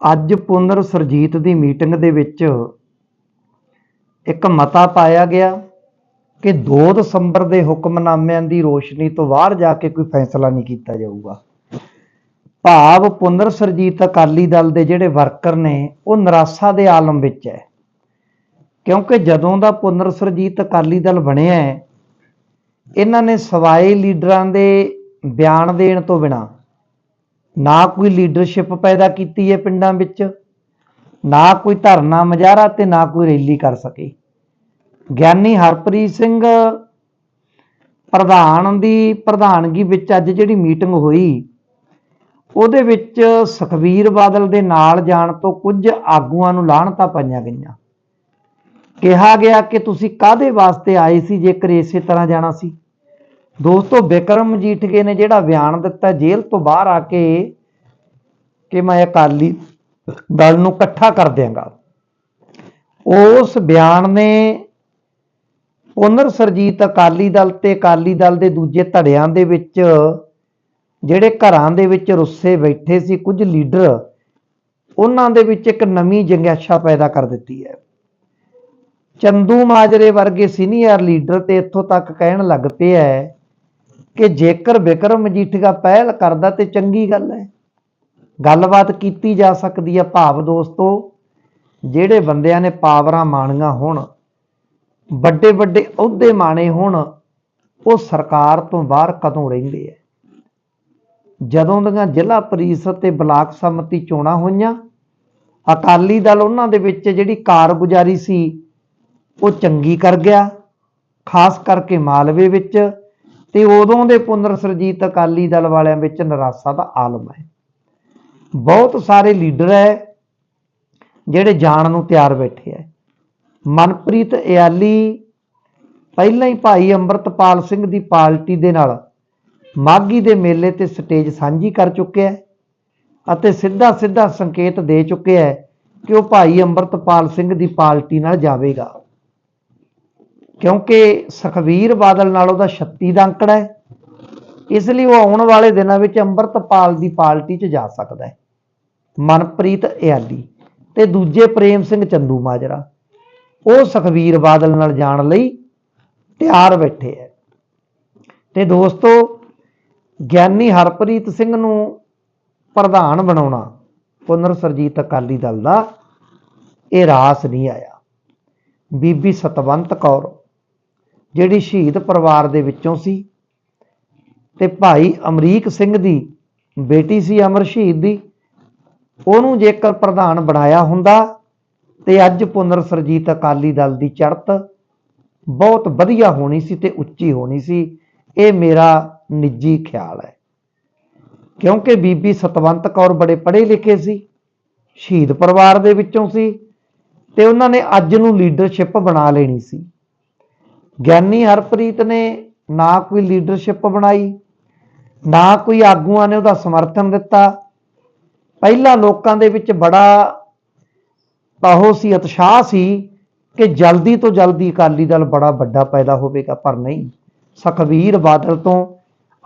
ਅੱਜ ਪੁਨਰ ਸਰਜੀਤ ਦੀ ਮੀਟਿੰਗ ਦੇ ਵਿੱਚ ਇੱਕ ਮਤਾ ਪਾਇਆ ਗਿਆ ਕਿ 2 ਦਸੰਬਰ ਦੇ ਹੁਕਮਨਾਮਿਆਂ ਦੀ ਰੋਸ਼ਨੀ ਤੋਂ ਬਾਹਰ ਜਾ ਕੇ ਕੋਈ ਫੈਸਲਾ ਨਹੀਂ ਕੀਤਾ ਜਾਊਗਾ। ਭਾਵ ਪੁਨਰ ਸਰਜੀਤ ਅਕਾਲੀ ਦਲ ਦੇ ਜਿਹੜੇ ਵਰਕਰ ਨੇ, ਉਹ ਨਿਰਾਸ਼ਾ ਦੇ ਆਲਮ ਵਿੱਚ ਹੈ। ਕਿਉਂਕਿ ਜਦੋਂ ਦਾ ਪੁਨਰ ਸਰਜੀਤ ਅਕਾਲੀ ਦਲ ਬਣਿਆ ਹੈ, ਇਹਨਾਂ ਨੇ ਸਵਾਏ ਲੀਡਰਾਂ ਦੇ ਬਿਆਨ ਦੇਣ ਤੋਂ ਬਿਨਾ ਨਾ ਕੋਈ ਲੀਡਰਸ਼ਿਪ ਪੈਦਾ ਕੀਤੀ ਹੈ ਪਿੰਡਾਂ ਵਿੱਚ, ਨਾ ਕੋਈ ਧਰਨਾ ਮੁਜ਼ਾਹਰਾ ਤੇ ਨਾ ਕੋਈ ਰੈਲੀ ਕਰ ਸਕੇ। ਗਿਆਨੀ ਹਰਪ੍ਰੀਤ ਸਿੰਘ ਪ੍ਰਧਾਨ ਦੀ ਪ੍ਰਧਾਨਗੀ ਵਿੱਚ ਅੱਜ ਜਿਹੜੀ ਮੀਟਿੰਗ ਹੋਈ, ਉਹਦੇ ਵਿੱਚ ਸੁਖਬੀਰ ਬਾਦਲ ਦੇ ਨਾਲ ਜਾਣ ਤੋਂ ਕੁਝ ਆਗੂਆਂ ਨੂੰ ਲਾਹਣਤਾਂ ਪਾਈਆਂ ਗਈਆਂ। ਕਿਹਾ ਗਿਆ ਕਿ ਤੁਸੀਂ ਕਾਦੇ ਵਾਸਤੇ ਆਏ ਸੀ ਜੇਕਰ ਇਸੇ ਤਰ੍ਹਾਂ ਜਾਣਾ ਸੀ? ਦੋਸਤੋ ਬਿਕਰਮ ਮਜੀਠੀਏ ਨੇ ਜਿਹੜਾ ਬਿਆਨ ਦਿੱਤਾ ਜੇਲ੍ਹ ਤੋਂ ਬਾਹਰ ਆ ਕੇ ਕਿ ਮੈਂ ਅਕਾਲੀ ਦਲ ਨੂੰ ਇਕੱਠਾ ਕਰ ਦਿਆਂਗਾ। ਉਸ ਬਿਆਨ ਨੇ ਪੁਨਰ ਸਰਜੀਤ ਅਕਾਲੀ ਦਲ ਤੇ ਅਕਾਲੀ ਦਲ ਦੇ ਦੂਜੇ ਧੜਿਆਂ ਦੇ ਵਿੱਚ, ਜਿਹੜੇ ਘਰਾਂ ਦੇ ਵਿੱਚ ਰੁੱਸੇ ਬੈਠੇ ਸੀ, ਕੁਝ ਲੀਡਰ, ਉਹਨਾਂ ਦੇ ਵਿੱਚ ਇੱਕ ਨਵੀਂ ਜੰਗਿਆਸ਼ਾ ਪੈਦਾ ਕਰ ਦਿੱਤੀ ਹੈ। ਚੰਦੂ ਮਾਜਰੇ ਵਰਗੇ ਸੀਨੀਅਰ ਲੀਡਰ ਤੇ ਇੱਥੋਂ ਤੱਕ ਕਹਿਣ ਲੱਗ ਪਿਆ ਕਿ ਜੇਕਰ ਬਿਕਰਮ ਮਜੀਠੀਆ ਪਹਿਲ ਕਰਦਾ ਤੇ ਚੰਗੀ ਗੱਲ ਹੈ। ਗੱਲਬਾਤ ਕੀਤੀ ਜਾ ਸਕਦੀ ਹੈ ਭਾਵ ਦੋਸਤੋ, ਜਿਹੜੇ ਬੰਦਿਆਂ ਨੇ ਪਾਵਰਾਂ ਮਾਣੀਆਂ ਹੋਣ, ਵੱਡੇ ਵੱਡੇ ਅਹੁਦੇ ਮਾਣੇ ਹੋਣ, ਉਹ ਸਰਕਾਰ ਤੋਂ ਬਾਹਰ ਕਦੋਂ ਰਹਿੰਦੇ ਐ ਜਦੋਂ ਦੀਆਂ ਜ਼ਿਲ੍ਹਾ ਪ੍ਰੀਸ਼ਦ ਤੇ ਬਲਾਕ ਸੰਮਤੀ ਚੋਣਾਂ ਹੋਈਆਂ, ਅਕਾਲੀ ਦਲ ਉਹਨਾਂ ਦੇ ਵਿੱਚ ਜਿਹੜੀ ਕਾਰਗੁਜ਼ਾਰੀ ਸੀ, ਉਹ ਚੰਗੀ ਕਰ ਗਿਆ, ਖਾਸ ਕਰਕੇ ਮਾਲਵੇ ਵਿੱਚ, ਤੇ ਉਦੋਂ ਦੇ ਪੁਨਰ ਸਰਜੀਤ ਅਕਾਲੀ ਦਲ ਵਾਲਿਆਂ ਵਿੱਚ ਨਿਰਾਸ਼ਾ ਦਾ ਆਲਮ ਹੈ। ਬਹੁਤ ਸਾਰੇ ਲੀਡਰ ਹੈ ਜਿਹੜੇ ਜਾਣ ਨੂੰ ਤਿਆਰ ਬੈਠੇ ਹੈ ਮਨਪ੍ਰੀਤ ਇਆਲੀ, ਪਹਿਲਾਂ ਹੀ ਭਾਈ ਅੰਮ੍ਰਿਤਪਾਲ ਸਿੰਘ ਦੀ ਪਾਰਟੀ ਦੇ ਨਾਲ ਮਾਗੀ ਦੇ ਮੇਲੇ ਤੇ ਸਟੇਜ ਸਾਂਝੀ ਕਰ ਚੁੱਕਿਆ ਅਤੇ ਸਿੱਧਾ ਸਿੱਧਾ ਸੰਕੇਤ ਦੇ ਚੁੱਕਿਆ ਹੈ ਕਿ ਉਹ ਭਾਈ ਅੰਮ੍ਰਿਤਪਾਲ ਸਿੰਘ ਦੀ ਪਾਰਟੀ ਨਾਲ ਜਾਵੇਗਾ। ਕਿਉਂਕਿ ਸੁਖਵੀਰ ਬਾਦਲ ਨਾਲ ਉਹਦਾ 36 ਦਾ ਅੰਕੜਾ ਹੈ ਇਸ ਲਈ ਉਹ ਆਉਣ ਵਾਲੇ ਦਿਨਾਂ ਵਿੱਚ ਅੰਮ੍ਰਿਤਪਾਲ ਦੀ ਪਾਰਟੀ 'ਚ ਜਾ ਸਕਦਾ ਹੈ ਮਨਪ੍ਰੀਤ ਇਆਲੀ ਤੇ ਦੂਜੇ ਪ੍ਰੇਮ ਸਿੰਘ ਚੰਦੂ ਮਾਜਰਾ। ਉਹ ਸੁਖਵੀਰ ਬਾਦਲ ਨਾਲ ਜਾਣ ਲਈ ਤਿਆਰ ਬੈਠੇ ਹੈ ਤੇ ਦੋਸਤੋ, ਗਿਆਨੀ ਹਰਪ੍ਰੀਤ ਸਿੰਘ ਨੂੰ ਪ੍ਰਧਾਨ ਬਣਾਉਣਾ ਪੁਨਰ ਸਰਜੀਤ ਅਕਾਲੀ ਦਲ ਦਾ ਇਹ ਰਾਸ ਨਹੀਂ ਆਇਆ। ਬੀਬੀ ਸਤਵੰਤ ਕੌਰ, ਜਿਹੜੀ ਸ਼ਹੀਦ ਪਰਿਵਾਰ ਦੇ ਵਿੱਚੋਂ ਸੀ ਤੇ ਭਾਈ ਅਮਰੀਕ ਸਿੰਘ ਦੀ ਬੇਟੀ ਸੀ ਅਮਰ ਸ਼ਹੀਦ ਦੀ ਉਹਨੂੰ ਜੇਕਰ ਪ੍ਰਧਾਨ ਬਣਾਇਆ ਹੁੰਦਾ, ਤੇ ਅੱਜ ਪੁਨਰ ਸਰਜੀਤ ਅਕਾਲੀ ਦਲ ਦੀ ਚੜ੍ਹਤ ਬਹੁਤ ਵਧੀਆ ਹੋਣੀ ਸੀ ਤੇ ਉੱਚੀ ਹੋਣੀ ਸੀ, ਇਹ ਮੇਰਾ ਨਿੱਜੀ ਖਿਆਲ ਹੈ। ਕਿਉਂਕਿ ਬੀਬੀ ਸਤਵੰਤ ਕੌਰ ਬੜੇ ਪੜ੍ਹੇ ਲਿਖੇ ਸੀ, ਸ਼ਹੀਦ ਪਰਿਵਾਰ ਦੇ ਵਿੱਚੋਂ ਸੀ, ਤੇ ਉਹਨਾਂ ਨੇ ਅੱਜ ਨੂੰ ਲੀਡਰਸ਼ਿਪ ਬਣਾ ਲੈਣੀ ਸੀ। ਗਿਆਨੀ ਹਰਪ੍ਰੀਤ ਨੇ ਨਾ ਕੋਈ ਲੀਡਰਸ਼ਿਪ ਬਣਾਈ, ਨਾ ਕੋਈ ਆਗੂਆਂ ਨੇ ਉਹਦਾ ਸਮਰਥਨ ਦਿੱਤਾ ਪਹਿਲਾਂ ਲੋਕਾਂ ਦੇ ਵਿੱਚ ਬੜਾ ਉਹ ਸੀ, ਉਤਸ਼ਾਹ ਸੀ ਕਿ ਜਲਦੀ ਤੋਂ ਜਲਦੀ ਅਕਾਲੀ ਦਲ ਬੜਾ ਵੱਡਾ ਪੈਦਾ ਹੋਵੇਗਾ, ਪਰ ਨਹੀਂ। ਸੁਖਵੀਰ ਬਾਦਲ ਤੋਂ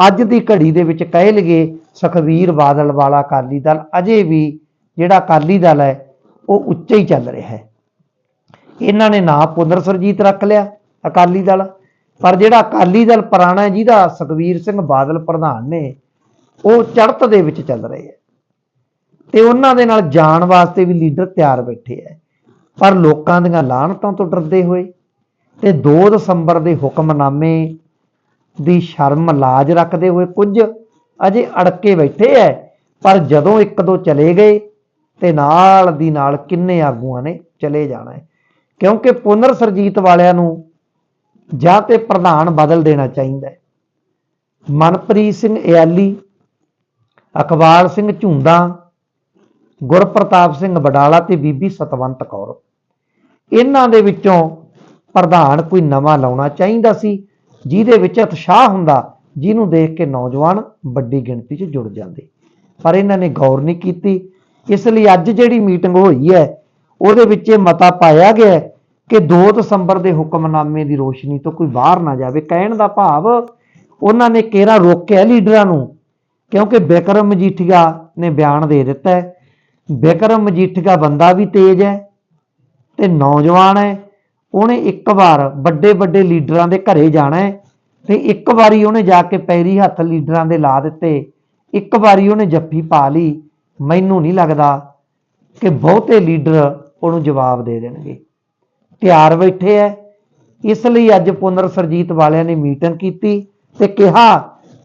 ਅੱਜ ਦੀ ਘੜੀ ਦੇ ਵਿੱਚ ਕਹਿ ਲਈਏ ਸੁਖਵੀਰ ਬਾਦਲ ਵਾਲਾ ਅਕਾਲੀ ਦਲ ਅਜੇ ਵੀ ਜਿਹੜਾ ਅਕਾਲੀ ਦਲ ਹੈ, ਉਹ ਉੱਚਾ ਹੀ ਚੱਲ ਰਿਹਾ ਹੈ। ਇਹਨਾਂ ਨੇ ਨਾ ਪੁਨਰ ਸਰਜੀਤ ਰੱਖ ਲਿਆ, ਅਕਾਲੀ ਦਲ, ਪਰ ਜਿਹੜਾ ਅਕਾਲੀ ਦਲ ਪੁਰਾਣਾ ਜਿਹਦਾ ਸੁਖਵੀਰ ਸਿੰਘ ਬਾਦਲ ਪ੍ਰਧਾਨ ਨੇ, ਉਹ ਚੜ੍ਹਤ ਦੇ ਵਿੱਚ ਚੱਲ ਰਹੇ ਹੈ। ਤੇ ਉਹਨਾਂ ਦੇ ਨਾਲ ਜਾਣ ਵਾਸਤੇ ਵੀ ਲੀਡਰ ਤਿਆਰ ਬੈਠੇ ਹੈ ਪਰ ਲੋਕਾਂ ਦੀਆਂ ਲਾਹਣਤਾਂ ਤੋਂ ਡਰਦੇ ਹੋਏ ਤੇ 2 ਦਸੰਬਰ ਦੇ ਹੁਕਮਨਾਮੇ ਦੀ ਸ਼ਰਮ ਲਾਜ ਰੱਖਦੇ ਹੋਏ ਕੁਝ ਅਜੇ ਅੜਕੇ ਬੈਠੇ ਐ, ਪਰ ਜਦੋਂ ਇੱਕ ਦੋ ਚਲੇ ਗਏ ਤੇ ਨਾਲ ਦੀ ਨਾਲ ਕਿੰਨੇ ਆਗੂਆਂ ਨੇ ਚਲੇ ਜਾਣਾ ਹੈ ਕਿਉਂਕਿ ਪੁਨਰ ਸਰਜੀਤ ਵਾਲਿਆਂ ਨੂੰ ਜਾਂ ਤੇ ਪ੍ਰਧਾਨ ਬਦਲ ਦੇਣਾ ਚਾਹੀਦਾ ਹੈ ਮਨਪ੍ਰੀਤ ਸਿੰਘ ਇਆਲੀ ਅਕਬਾਲ ਸਿੰਘ ਝੁੰਦਾ ਗੁਰਪ੍ਰਤਾਪ ਸਿੰਘ ਬਡਾਲਾ ਤੇ ਬੀਬੀ ਸਤਵੰਤ ਕੌਰ। ਇਹਨਾਂ ਦੇ ਵਿੱਚੋਂ ਪ੍ਰਧਾਨ ਕੋਈ ਨਵਾਂ ਲਾਉਣਾ ਚਾਹੀਦਾ ਸੀ, ਜਿਹਦੇ ਵਿੱਚ ਉਤਸ਼ਾਹ ਹੁੰਦਾ, ਜਿਹਨੂੰ ਦੇਖ ਕੇ ਨੌਜਵਾਨ ਵੱਡੀ ਗਿਣਤੀ 'ਚ ਜੁੜ ਜਾਂਦੇ। ਪਰ ਇਹਨਾਂ ਨੇ ਗੌਰ ਨਹੀਂ ਕੀਤੀ। ਇਸ ਲਈ ਅੱਜ ਜਿਹੜੀ ਮੀਟਿੰਗ ਹੋਈ ਹੈ, ਉਹਦੇ ਵਿੱਚ ਇਹ ਮਤਾ ਪਾਇਆ ਗਿਆ ਕਿ 2 ਦਸੰਬਰ ਦੇ ਹੁਕਮਨਾਮੇ ਦੀ ਰੋਸ਼ਨੀ ਤੋਂ ਕੋਈ ਬਾਹਰ ਨਾ ਜਾਵੇ। ਕਹਿਣ ਦਾ ਭਾਵ, ਉਹਨਾਂ ਨੇ ਕੇਰਾ ਰੋਕਿਆ ਲੀਡਰਾਂ ਨੂੰ? ਕਿਉਂਕਿ ਬਿਕਰਮ ਮਜੀਠੀਆ ਨੇ ਬਿਆਨ ਦੇ ਦਿੱਤਾ ਵਿਕਰਮ ਮਜੀਠੀਆ ਬੰਦਾ ਵੀ ਤੇਜ਼ ਹੈ ਤੇ ਨੌਜਵਾਨ ਹੈ। ਉਹਨੇ ਇੱਕ ਵਾਰ ਵੱਡੇ ਵੱਡੇ ਲੀਡਰਾਂ ਦੇ ਘਰੇ ਜਾਣਾ ਹੈ ਤੇ ਇੱਕ ਵਾਰੀ ਉਹਨੇ ਜਾ ਕੇ ਪੈਰੀ ਹੱਥ ਲੀਡਰਾਂ ਦੇ ਲਾ ਦਿੱਤੇ। ਇੱਕ ਵਾਰੀ ਉਹਨੇ ਜੱਫੀ ਪਾ ਲਈ। ਮੈਨੂੰ ਨਹੀਂ ਲੱਗਦਾ ਕਿ ਬਹੁਤੇ ਲੀਡਰ ਉਹਨੂੰ ਜਵਾਬ ਦੇ ਦੇਣਗੇ। ਤਿਆਰ ਬੈਠੇ ਐ ਇਸ ਲਈ ਅੱਜ ਪੁਨਰ ਸਰਜੀਤ ਵਾਲਿਆਂ ਨੇ ਮੀਟਿੰਗ ਕੀਤੀ ਤੇ ਕਿਹਾ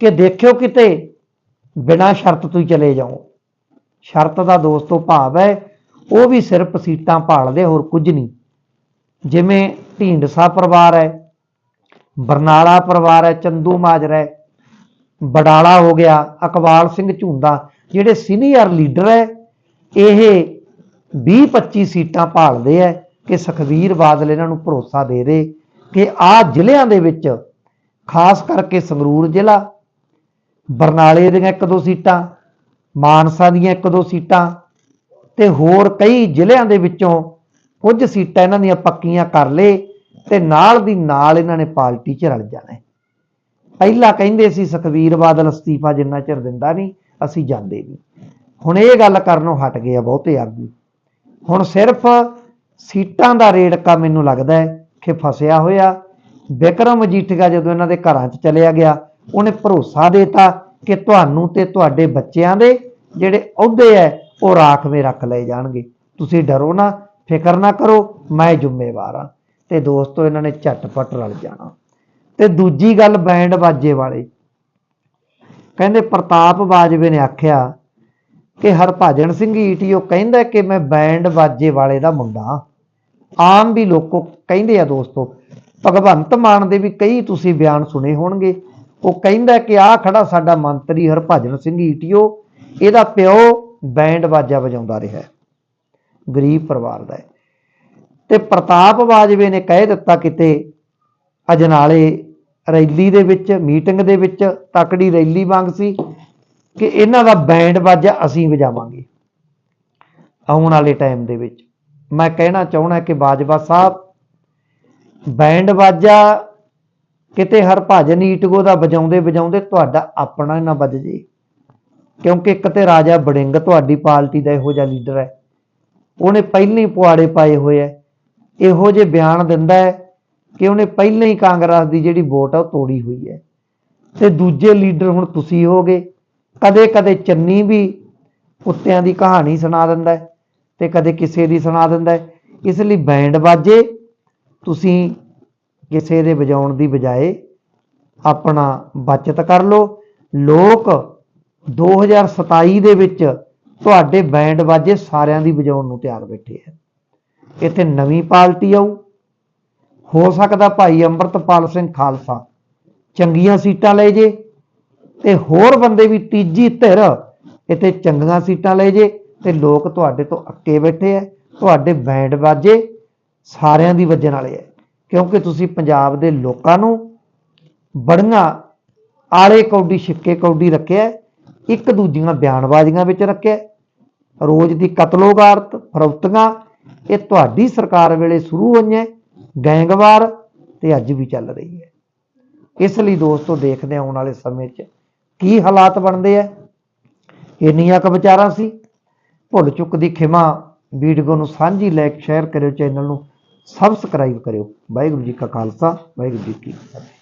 ਕਿ ਦੇਖਿਓ ਕਿਤੇ ਬਿਨਾਂ ਸ਼ਰਤ ਤੁਸੀਂ ਚਲੇ ਜਾਓ। ਸ਼ਰਤ ਦਾ ਦੋਸਤੋ ਭਾਵ ਹੈ, ਉਹ ਵੀ ਸਿਰਫ ਸੀਟਾਂ ਭਾਲਦੇ, ਹੋਰ ਕੁਝ ਨਹੀਂ। ਜਿਵੇਂ ਢੀਂਡਸਾ ਪਰਿਵਾਰ ਹੈ, ਬਰਨਾਲਾ ਪਰਿਵਾਰ ਹੈ, ਚੰਦੂ ਮਾਜਰਾ ਹੈ, ਬਡਾਲਾ ਹੋ ਗਿਆ, ਅਕਵਾਲ ਸਿੰਘ ਝੁੰਦਾ, ਜਿਹੜੇ ਸੀਨੀਅਰ ਲੀਡਰ ਹੈ, ਇਹ 20-25 ਸੀਟਾਂ ਭਾਲਦੇ ਹੈ ਕਿ ਸੁਖਬੀਰ ਬਾਦਲ ਇਹਨਾਂ ਨੂੰ ਭਰੋਸਾ ਦੇ ਦੇ ਕਿ ਆਹ ਜ਼ਿਲ੍ਹਿਆਂ ਦੇ ਵਿੱਚ, ਖਾਸ ਕਰਕੇ ਸੰਗਰੂਰ ਜ਼ਿਲ੍ਹਾ, ਬਰਨਾਲੇ ਦੀਆਂ ਇੱਕ ਦੋ ਸੀਟਾਂ ਮਾਨਸਾ ਦੀਆਂ ਇੱਕ ਦੋ ਸੀਟਾਂ ਤੇ ਹੋਰ ਕਈ ਜ਼ਿਲ੍ਹਿਆਂ ਦੇ ਵਿੱਚੋਂ ਕੁਝ ਸੀਟਾਂ ਇਹਨਾਂ ਦੀਆਂ ਪੱਕੀਆਂ ਕਰ ਲੇ ਤੇ ਨਾਲ ਦੀ ਨਾਲ ਇਹਨਾਂ ਨੇ ਪਾਰਟੀ 'ਚ ਰਲ ਜਾਣਾ ਪਹਿਲਾਂ ਕਹਿੰਦੇ ਸੀ ਸੁਖਬੀਰ ਬਾਦਲ ਅਸਤੀਫਾ ਜਿੰਨਾ ਚਿਰ ਦਿੰਦਾ ਨਹੀਂ, ਅਸੀਂ ਜਾਂਦੇ ਨਹੀਂ। ਹੁਣ ਇਹ ਗੱਲ ਕਰਨੋਂ ਹਟ ਗਏ ਆ ਬਹੁਤੇ ਆਗੂ। ਹੁਣ ਸਿਰਫ ਸੀਟਾਂ ਦਾ ਰੇੜਕਾ ਮੈਨੂੰ ਲੱਗਦਾ ਹੈ ਕਿ ਫਸਿਆ ਹੋਇਆ ਵਿਕਰਮ ਮਜੀਠੀਆ ਜਦੋਂ ਇਹਨਾਂ ਦੇ ਘਰਾਂ 'ਚ ਚਲਿਆ ਗਿਆ, ਉਹਨੇ ਭਰੋਸਾ ਦੇਤਾ ਕਿ ਤੁਹਾਨੂੰ ਤੇ ਤੁਹਾਡੇ ਬੱਚਿਆਂ ਦੇ ਜਿਹੜੇ ਅਹੁਦੇ ਐ, ਉਹ ਰਾਖਵੇਂ ਰੱਖ ਲਏ ਜਾਣਗੇ। ਤੁਸੀਂ ਡਰੋ ਨਾ, ਫਿਕਰ ਨਾ ਕਰੋ, ਮੈਂ ਜ਼ਿੰਮੇਵਾਰ ਹਾਂ। ਤੇ ਦੋਸਤੋ, ਇਹਨਾਂ ਨੇ ਝਟਪਟ ਰਲ ਜਾਣਾ। ਤੇ ਦੂਜੀ ਗੱਲ ਬੈਂਡ ਬਾਜੇ ਵਾਲੇ। ਕਹਿੰਦੇ ਪ੍ਰਤਾਪ ਬਾਜਵੇ ਨੇ ਆਖਿਆ ਕਿ ਹਰਭਜਨ ਸਿੰਘ ਈਟੀਓ ਕਹਿੰਦਾ ਕਿ ਮੈਂ ਬੈਂਡ ਬਾਜੇ ਵਾਲੇ ਦਾ ਮੁੰਡਾ ਹਾਂ। ਆਮ ਵੀ ਲੋਕੋ ਕਹਿੰਦੇ ਆ ਦੋਸਤੋ, ਭਗਵੰਤ ਮਾਨ ਦੇ ਵੀ ਕਈ ਤੁਸੀਂ ਬਿਆਨ ਸੁਣੇ ਹੋਣਗੇ। ਉਹ ਕਹਿੰਦਾ ਕਿ ਆਹ ਖੜਾ ਸਾਡਾ ਮੰਤਰੀ ਹਰਭਜਨ ਸਿੰਘ ਈਟੀਓ ਇਹਦਾ ਪਿਓ ਬੈਂਡ ਬਾਜਾ ਵਜਾਉਂਦਾ ਰਿਹਾ ਗਰੀਬ ਪਰਿਵਾਰ ਦਾ ਹੈ। ਤੇ ਪ੍ਰਤਾਪ ਬਾਜਵੇ ਨੇ ਕਹਿ ਦਿੱਤਾ ਕਿਤੇ, ਅਜਨਾਲੇ ਰੈਲੀ ਦੇ ਵਿੱਚ, ਮੀਟਿੰਗ ਦੇ ਵਿੱਚ ਤਕੜੀ ਰੈਲੀ ਵਾਂਗ ਸੀ ਕਿ ਇਹਨਾਂ ਦਾ ਬੈਂਡ ਬਾਜਾ ਅਸੀਂ ਵਜਾਵਾਂਗੇ। ਆਉਣ ਵਾਲੇ ਟਾਈਮ ਦੇ ਵਿੱਚ ਮੈਂ ਕਹਿਣਾ ਚਾਹਣਾ ਕਿ ਬਾਜਵਾ ਸਾਹਿਬ, ਬੈਂਡ ਬਾਜਾ ਕਿਤੇ ਹਰਭਜਨ ਈਟਗੋ ਦਾ ਵਜਾਉਂਦੇ ਵਜਾਉਂਦੇ ਤੁਹਾਡਾ ਆਪਣਾ ਹੀ ਨਾ ਵੱਜ ਜੇ। ਕਿਉਂਕਿ ਇੱਕ ਤੇ ਰਾਜਾ ਬੜਿੰਗ ਤੁਹਾਡੀ ਪਾਰਟੀ ਦਾ ਇਹੋ ਜਿਹਾ ਲੀਡਰ ਹੈ। ਉਹਨੇ ਪਹਿਲਾਂ ਹੀ ਪੁਆੜੇ ਪਾਏ ਹੋਏ ਐ ਇਹੋ ਜਿਹੇ ਬਿਆਨ ਦਿੰਦਾ ਹੈ ਕਿ ਉਹਨੇ ਪਹਿਲਾਂ ਹੀ ਕਾਂਗਰਸ ਦੀ ਜਿਹੜੀ ਵੋਟ ਆ ਉਹ ਤੋੜੀ ਹੋਈ ਹੈ। ਤੇ ਦੂਜੇ ਲੀਡਰ ਹੁਣ ਤੁਸੀਂ ਹੋਗੇ ਕਦੇ ਕਦੇ ਚੰਨੀ ਵੀ ਕੁੱਤਿਆਂ ਦੀ ਕਹਾਣੀ ਸੁਣਾ ਦਿੰਦਾ ਹੈ ਤੇ ਕਦੇ ਕਿਸੇ ਦੀ ਸੁਣਾ ਦਿੰਦਾ ਹੈ। ਇਸ ਲਈ ਬੈਂਡ ਬਾਜੇ, ਤੁਸੀਂ ਕਿਸੇ ਦੇ ਵਜਾਉਣ ਦੀ ਬਜਾਏ ਆਪਣਾ ਬਚਤ ਕਰ ਲਓ। ਲੋਕ 2027 ਦੇ ਵਿੱਚ ਤੁਹਾਡੇ ਬੈਂਡ ਬਾਜੇ ਸਾਰਿਆਂ ਦੀ ਵਜਾਉਣ ਨੂੰ ਤਿਆਰ ਬੈਠੇ ਆ। ਇੱਥੇ ਨਵੀਂ ਪਾਰਟੀ ਆਊ। ਹੋ ਸਕਦਾ ਭਾਈ ਅੰਮ੍ਰਿਤਪਾਲ ਸਿੰਘ ਖਾਲਸਾ ਚੰਗੀਆਂ ਸੀਟਾਂ ਲੈ ਜੇ ਤੇ ਹੋਰ ਬੰਦੇ ਵੀ ਤੀਜੀ ਧਿਰ ਇੱਥੇ ਚੰਗੀਆਂ ਸੀਟਾਂ ਲੈ ਜੇ ਤੇ ਲੋਕ ਤੁਹਾਡੇ ਤੋਂ ਅੱਕੇ ਬੈਠੇ ਆ। ਤੁਹਾਡੇ ਬੈਂਡ ਬਾਜੇ ਸਾਰਿਆਂ ਦੀ ਵੱਜਣ ਵਾਲੇ ਆ। ਕਿਉਂਕਿ ਤੁਸੀਂ ਪੰਜਾਬ ਦੇ ਲੋਕਾਂ ਨੂੰ ਬੜੀਆਂ ਆਲੇ ਕੌਡੀ, ਛਿੱਕੇ ਕੌਡੀ ਰੱਖਿਆ। ਇੱਕ ਦੂਜੀਆਂ ਬਿਆਨਬਾਜ਼ੀਆਂ ਵਿੱਚ ਰੱਖਿਆ। ਰੋਜ਼ ਦੀ ਕਤਲੋਗਾਰਤ ਫਰੌਤੀਆਂ ਇਹ ਤੁਹਾਡੀ ਸਰਕਾਰ ਵੇਲੇ ਸ਼ੁਰੂ ਹੋਈਆਂ, ਗੈਂਗਵਾਰ ਤੇ ਅੱਜ ਵੀ ਚੱਲ ਰਹੀ ਹੈ। ਇਸ ਲਈ ਦੋਸਤੋ, ਦੇਖਦੇ ਆਉਣ ਵਾਲੇ ਸਮੇਂ 'ਚ ਕੀ ਹਾਲਾਤ ਬਣਦੇ ਆ। ਇੰਨੀਆਂ ਕੁ ਵਿਚਾਰਾਂ ਸੀ। ਭੁੱਲ ਚੁੱਕ ਦੀ ਖਿਮਾ ਵੀਡੀਓ ਨੂੰ ਸਾਂਝੀ ਲਾਈਕ ਸ਼ੇਅਰ ਕਰਿਓ, ਚੈਨਲ ਨੂੰ ਸਬਸਕ੍ਰਾਈਬ ਕਰਿਓ। ਵਾਹਿਗੁਰੂ ਜੀ ਕਾ ਖਾਲਸਾ, ਵਾਹਿਗੁਰੂ ਜੀ ਕੀ ਫਤਿਹ।